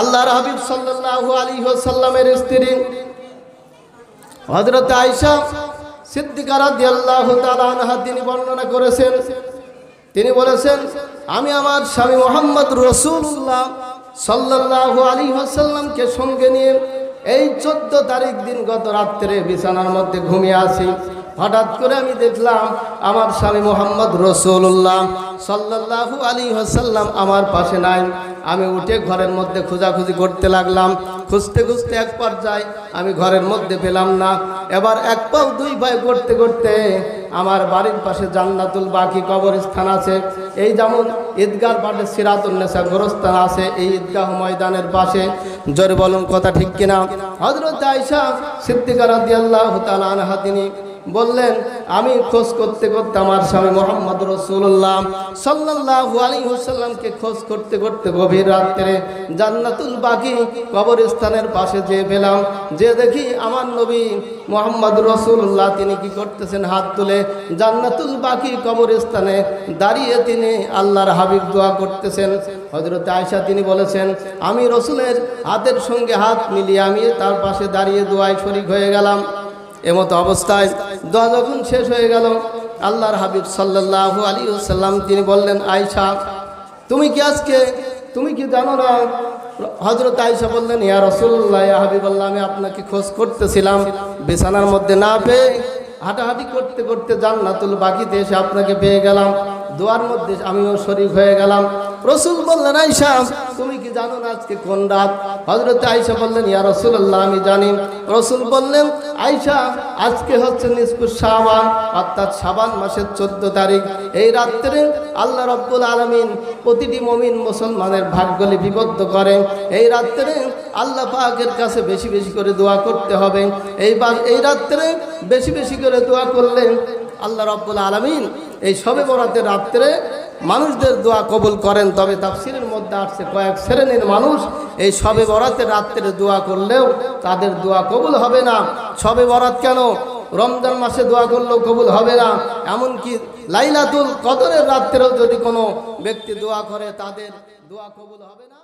আল্লাহর হাবিব সাল্লাল্লাহু আলাইহি ওয়াসাল্লামের স্ত্রী হযরত আয়েশা সিদ্দিকা রাদিয়াল্লাহু তাআলা আনহা তিনি বর্ণনা করেছেন। তিনি বলেছেন, আমি আমার স্বামী মোহাম্মদ রসুল্লাহ সাল্লাল্লাহু আলাইহি ওয়াসাল্লামকে সঙ্গে নিয়ে এই চোদ্দ তারিখ দিন গত রাত্রে বিছানার মধ্যে ঘুমিয়ে আছি। হঠাৎ করে আমি দেখলাম আমার স্বামী মোহাম্মদ রসুল্লাহ সাল্লাল্লাহু আলী হাসাল্লাম আমার পাশে নাই। আমি উঠে ঘরের মধ্যে খোঁজাখুঁজি করতে লাগলাম। খুঁজতে খুঁজতে এক পর্যায়ে আমি ঘরের মধ্যে পেলাম না। এবার এক পাও দুই পায়ে করতে করতে আমার বাড়ির পাশে জান্নাতুল বাকি কবরস্থান আছে। এই যেমন ঈদগার পাশে সিরাতুন্নেসা গোরস্থান আছে, এই ঈদগাহ ময়দানের পাশে। জোরে বলুন কথা ঠিক কিনা? হজরত আয়সা সিদ্দিকা রাদিয়াল্লাহু তাআলা আনহা তিনি বললেন, আমি খোঁজ করতে করতে আমার স্বামী মোহাম্মদ রসুল্লাহ সাল্লাল্লাহু আলাইহি ওয়াসাল্লামকে খোঁজ করতে করতে গভীর রাত্রে জান্নাতুল বাকি কবরস্থানের পাশে যেয়ে পেলাম। যে দেখি আমার নবী মোহাম্মদ রসুল্লাহ তিনি কি করতেছেন? হাত তুলে জান্নাতুল বাকি কবরস্থানে দাঁড়িয়ে তিনি আল্লাহর হাবিব দোয়া করতেছেন। হজরত আয়সা তিনি বলেছেন, আমি রসুলের হাতের সঙ্গে হাত মিলিয়ে আমি তার পাশে দাঁড়িয়ে দোয়ায় শরিক হয়ে গেলাম। এমতো অবস্থায় দোয়া যখন শেষ হয়ে গেল, আল্লাহর হাবিব সাল্লাল্লাহু আলী সাল্লাম তিনি বললেন আয়সা তুমি কি আজকে, তুমি কি জানো না হজরত আয়সা বললেন, ইয়া রসুল্লাহ হাবিবাল্লাহ, আমি আপনাকে খোঁজ করতেছিলাম, বিছানার মধ্যে না পেয়ে হাঁটাহাঁটি করতে করতে জান্নাতুল বাকিতে এসে আপনাকে পেয়ে গেলাম, দোয়ার মধ্যে আমিও শরীফ হয়ে গেলাম। রসুল বললেন আয়সা তুমি কি জানো না আজকে কোন রাত? হজরত আয়সা বললেন, ইয়া রসুল্লাহ আমি জানি। রসুল বললেন আয়সা আজকে হচ্ছে নিষ্পুর শাবান অর্থাৎ সাবান মাসের চোদ্দ তারিখ। এই রাত্রে আল্লাহ রব্বুল আলমিন প্রতিটি মমিন মুসলমানের ভাগ্য লিপিবদ্ধ করে এই রাত্রে আল্লাহ পাকের কাছে বেশি বেশি করে দোয়া করতে হবে। এই এই রাত্রে বেশি বেশি করে দোয়া করলে আল্লাহ রব্বুল আলমিন এই সবে বরাতের রাত্রে মানুষদের দোয়া কবুল করেন, তবে তাফসিরের মধ্যে আসছে কয়েক শ্রেণির মানুষ। এই সবে বরাতের রাত্রে দোয়া করলেও তাদের দোয়া কবুল হবে না। সবে বরাত কেন? রমজান মাসে দোয়া করলেও কবুল হবে না। এমনকি লাইলাতুল কদরের রাত্রেও যদি কোনো ব্যক্তি দোয়া করে, তাদের দোয়া কবুল হবে না।